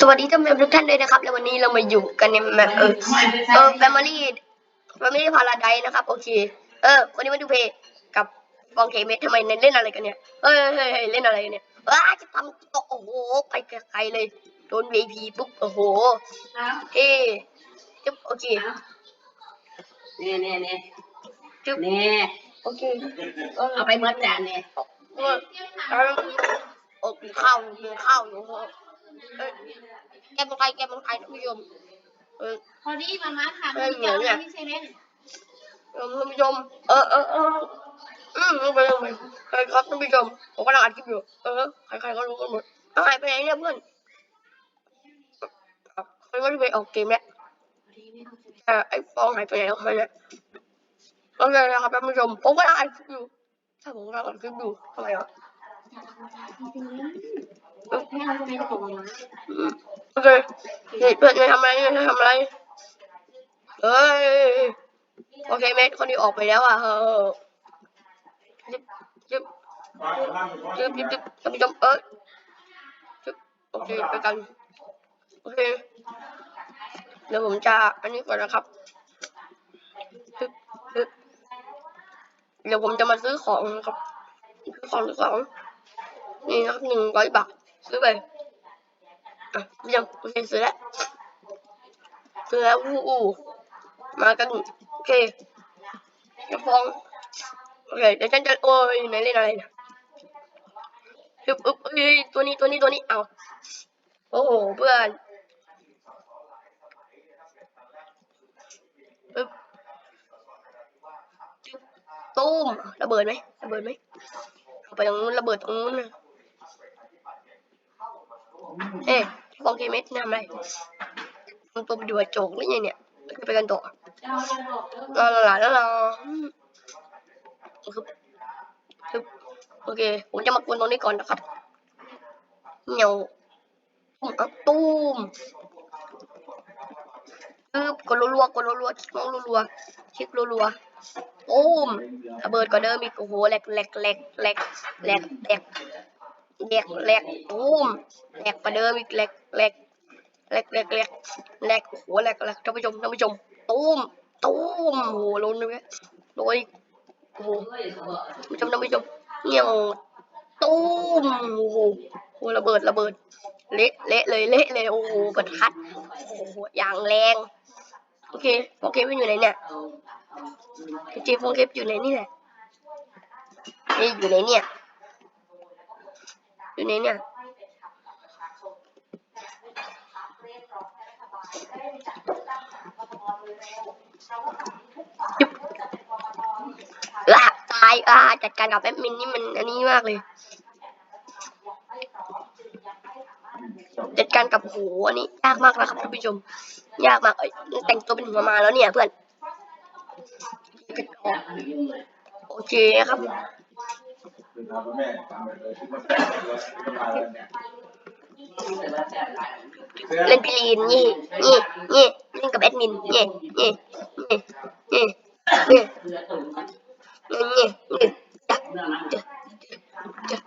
สวัสดีท่านผู้ชมทุกท่านด้วยนะครับ แล้ววันนี้เรามาอยู่กันในแมปเออเออแฟมิลี่แฟมิลี่พาราไดนะครับ โอเค เออวันนี้มาดูเพลงกับฟองเคเมททำไมเน้นเล่นอะไรกันเนี่ยเฮ้ยเฮ้ยเฮ้ยเล่นอะไรกันเนี่ยว้าจะทำตกโอ้โหไปไกลๆเลย โดน VP ปุ๊บโอ้โหเฮ้จุ๊บโอเคเนี่ยเนี่ยเนี่ยจุ๊บเนี่ยโอเคเออเอาไปเบิดจานเนี่ยเออแล้วโอ้กินข้าวกินข้าวอยู่ เออแกเป็นใครแกเป็นใครท่านผู้ชมเออ พอดีมาม่าค่ะเออเหนียวเนี่ย ไม่ใช่เล่นท่านผู้ชมเออเออเอออืมไปไปใครครับท่านผู้ชมผมกำลังอัดคลิปอยู่เออใครๆก็รู้กันหมดเอาหายไปไหนเนี่ยเพื่อนเอาใครก็ได้ไปออกเกมแล้วแต่ไอ้ฟองหายไปไหนของมันเนี่ยโอเคนะครับท่านผู้ชมผมกำลังอัดคลิปอยู่ถ้าผมกำลังอัดคลิปอยู่ทำไมอะ ให้เราจะไปของมาม่าอืมโอเคนี่เพื่อนจะทำอะไรจะทำอะไรเฮ้ยโอเคเมทคนที่ออกไปแล้วอะเออจึ๊บจึ๊บจึ๊บจึ๊บจึ๊บท่านผู้ชมเออจึ๊บโอเคไปกันโอเคเดี๋ยวผมจะอันนี้ก่อนนะครับจึ๊บจึ๊บเดี๋ยวผมจะมาซื้อของนะครับซื้อของซื้อของ นี่นะครับหนึ่งร้อยบาทซื้อไปอะยังโอเคซื้อแล้วซื้อแล้วอู้อูมากันโอเคจะฟ้องโอเคเดี๋ยวฉันจะโอ้ยไหนเล่นอะไรนะอึบอึบเอ้ยตัวนี้ตัวนี้ตัวนี้เอาโอ้โหเพื่อนอึ๊บตุ้มระเบิดไหมระเบิดไหมไปตรงนู้นระเบิดตรงนู้นนะ เอ๊ะฟองเคเมสทำไรมันตัวไปดูกระจกหรือไงเนี่ยไปกันต่อจะเอาไปบอกเด้อลาลาลาลาคือคือโอเค ผมจะมากวนตรงนี้ก่อนนะครับเหนียวตุ้มอะตุ้มคือกดรัวๆกดรัวๆคลิกน้องรัวๆคลิกรัวๆตุ้มระเบิดกว่าเดิมอีกโอ้โหแหลกแหลกแหลกแหลกแหลกแหลก แหลกแหลกตุ้มแหลกกว่าเดิมอีกแหลกแหลกแหลกแหลกแหลกแหลกโอ้โหแหลกแหลกท่านผู้ชมท่านผู้ชมตุ้มตูมโอ้โหล้นเลยเว้ยโดยโอ้โหผู้ชมท่านผู้ชมเงี้ยวตูมโอ้โหระเบิดระเบิด เละเละเลยเละเลยโอ้โหประทัดโอ้โหอย่างแรงโอเคโอเคมันอยู่ไหนเนี่ยเจฟงเคปอยู่ไหนนี่แหละนี่อยู่ไหนเนี่ย อยู่ไหนเนี่ยยุบลาตายอ่าจัดการกับแอดมินนี่มันอันนี้มากเลย จัดการกับโหอันนี้ยากมากนะครับท่านผู้ชม ยากมากเอ้ยแต่งตัวเป็นหัวมาแล้วเนี่ยเพื่อนโอเคครับ เล่นพิลีนนี่นี่นี่เล่นกับแอดมินนี่นี่นี่นี่นี่นี่นี่นี่จ้ะจ้ะจ้ะ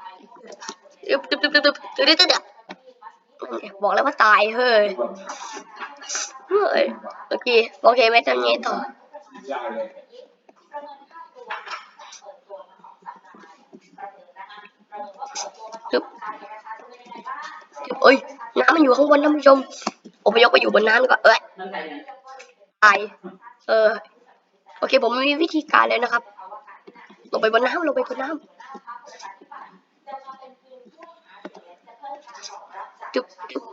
ตึ๊บตึ๊บตึ๊บตึ๊บตึ๊บตึ๊บตึ๊บตึ๊บบอกแล้วว่าตายเฮ้ยเฮ้ยโอเคโอเคไม่ทำงี้ต่อ ตึ๊บตึ๊บเอ้ย น้ำมันอยู่ข้างบนท่านผู้ชมอพยพไปอยู่บนน้ำกว่าเอ้ยตาย เออ โอเค ผมมีวิธีการเลยนะครับ ลงไปบนน้ำลงไปบนน้ำจุ๊บจุ๊บ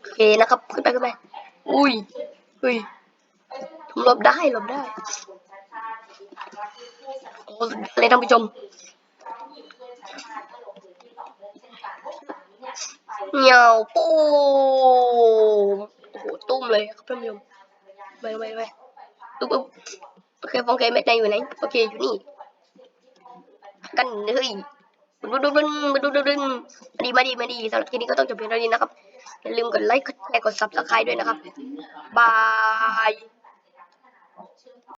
โอเคนะครับ ขึ้นไปขึ้นไป อุ้ยอุ้ยผมหลบได้หลบได้ โอ้เลยท่านผู้ชม เหนียวโป้งโอ้โหตุ้มเลยครับท่านผู้ชมไปไปไปตุ๊บปุ๊บโอเคฟองเคไม่ได้อยู่ไหนโอเคอยู่นี่กันเฮ้ยดูดูดูดูดูดูมาดีมาดีมาดีสำหรับคลิปนี้ก็ต้องจบเพียงเท่านี้นะครับอย่าลืมกดไลค์กดแชร์กดซับสไครต์ด้วยนะครับบาย